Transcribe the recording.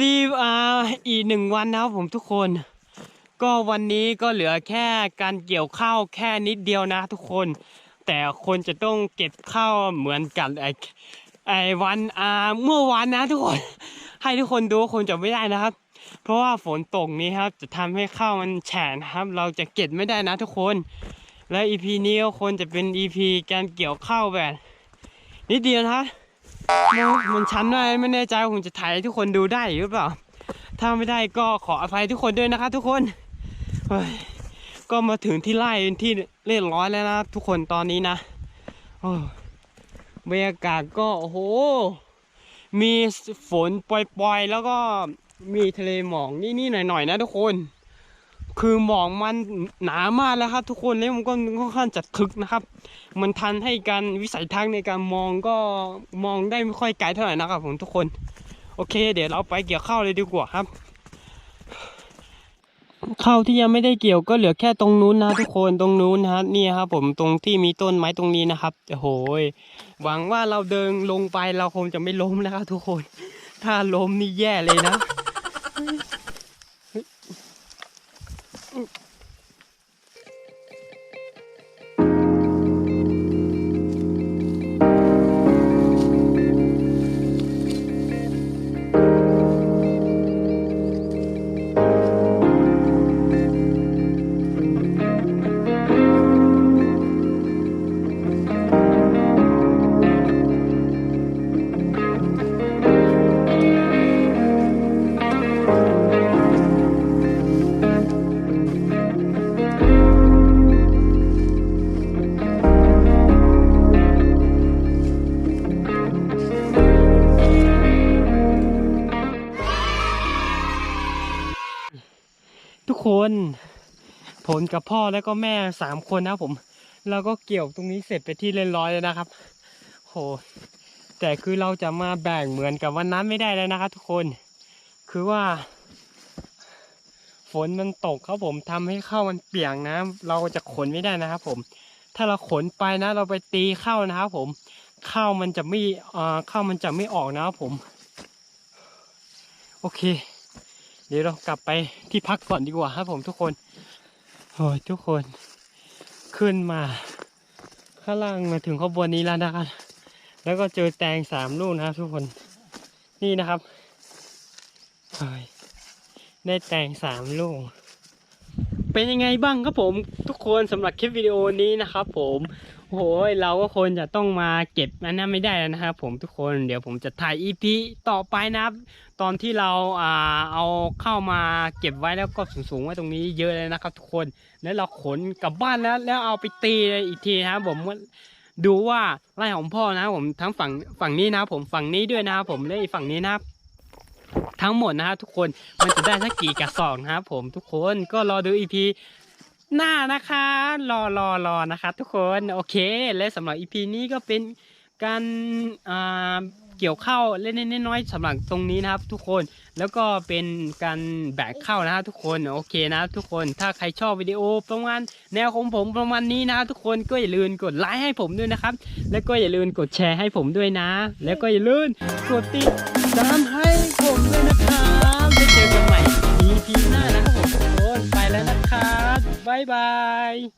วันนะครับผมทุกคน ก็วันนี้ก็เหลือแค่การเกี่ยวข้าวแค่นิดเดียวนะทุกคน แต่คนจะต้องเก็บข้าวเหมือนกันไอไอวันอ่าเมื่อวานนะทุกคน ให้ทุกคนดูคงจะไม่ได้นะครับ เพราะว่าฝนตกนี้ครับ จะทำให้ข้าวมันแฉะนะครับ เราจะเก็บไม่ได้นะทุกคน แล้ว EP นี้ควรจะเป็น EP การเกี่ยวข้าวแบบนิดเดียวนะ มันมันชันด้วยไม่แน่ใจว่าผมจะถ่ายให้ทุกคนดูได้หรือเปล่า ถ้าไม่ได้ก็ขออภัยทุกคนด้วยนะครับทุกคนก็มาถึงที่ไร่เป็นที่เรียบร้อยแล้วนะทุกคนตอนนี้นะโอ้บรรยากาศก็โอ้โห มีฝนปล่อยๆ แล้วก็มีทะเลหมอกนี่ๆหน่อยๆนะทุกคน คือหมอกมันหนามากแล้วครับ ทุกคนแล้วมันก็ค่อนข้างจะทึกนะครับ มันทันให้การวิสัยทัศน์ในการมองก็มองได้ไม่ค่อยไกลเท่าไหร่นะครับผมทุกคน โอเค เดี๋ยวเราไปเกี่ยวข้าวเลยดีกว่าครับข้าวที่ยังไม่ได้เกี่ยวก็เหลือแค่ตรงนู้นนะทุกคนตรงนู้นนะฮะนี่ครับผมตรงที่มีต้นไม้ตรงนี้นะครับโอ้โหยหวังว่าเราเดินลงไปเราคงจะไม่ล้มนะครับทุกคน ถ้าล้มนี่แย่เลยนะ ทุกคน ผมกับพ่อแล้วก็แม่สามคนนะผม เราก็เกี่ยวตรงนี้เสร็จไปที่เรียบร้อยแล้วนะครับ โห แต่คือเราจะมาแบ่งเหมือนกับวันนั้นไม่ได้แล้วนะครับ ทุกคน คือว่า ฝนมันตกครับผมทำให้ข้าวมันเปียกนะ เราจะขนไม่ได้นะครับผม ถ้าเราขนไปนะ เราไปตีข้าวนะครับผมข้าวมันจะไม่อ่าข้าวมันจะไม่ออกนะครับผม โอเค เดี๋ยวเรากลับไปที่พักก่อนดีกว่าครับผมทุกคนโอ้ยทุกคน ขึ้นมาข้างล่างมาถึงขบวนนี้แล้วนะครับ แล้วก็เจอแตงสามลูกนะครับทุกคนนี่นะครับโอ้ยได้แตงสามลูกเป็นยังไงบ้างครับผมทุกคนสำหรับคลิปวิดีโอนี้นะครับผม โอ้โหเราก็ควรจะต้องมาเก็บอันนั้นไม่ได้แล้วนะครับผมทุกคนเดี๋ยวผมจะถ่าย EP ต่อไปนะครับ ตอนที่เราอ่าเอาเข้ามาเก็บไว้แล้วก็สูงๆไว้ตรงนี้เยอะเลยนะครับ ทุกคนแล้วเราขนกลับบ้านแล้ว แล้วเอาไปตีเลยอีกทีนะครับผมดูว่าไร่ของพ่อนะครับผมทั้งฝั่งฝั่งนี้นะครับผมฝั่งนี้ด้วยนะครับผมและอีกฝั่งนี้นะครับทั้งหมดนะครับทุกคนมันจะได้สักกี่กระสอบนะครับผมทุกคนก็รอดูอีพี หน้านะคะรอรอรอนะคะทุกคนโอเค และสำหรับอีพีนี้ก็เป็นการอ่าเกี่ยวข้าวเล็กๆน้อยๆสำหรับตรงนี้นะครับ ทุกคนแล้วก็เป็นการแบกข้าวนะครับทุกคนโอเคนะทุกคนถ้าใครชอบวิดีโอประมาณแนวของผมประมาณนี้นะทุกคนก็อย่าลืมกดไลค์ให้ผมด้วยนะครับ แล้วก็อย่าลืมกดแชร์ให้ผมด้วยนะ แล้วก็อย่าลืมกดติดตามให้ผมด้วยนะ จอ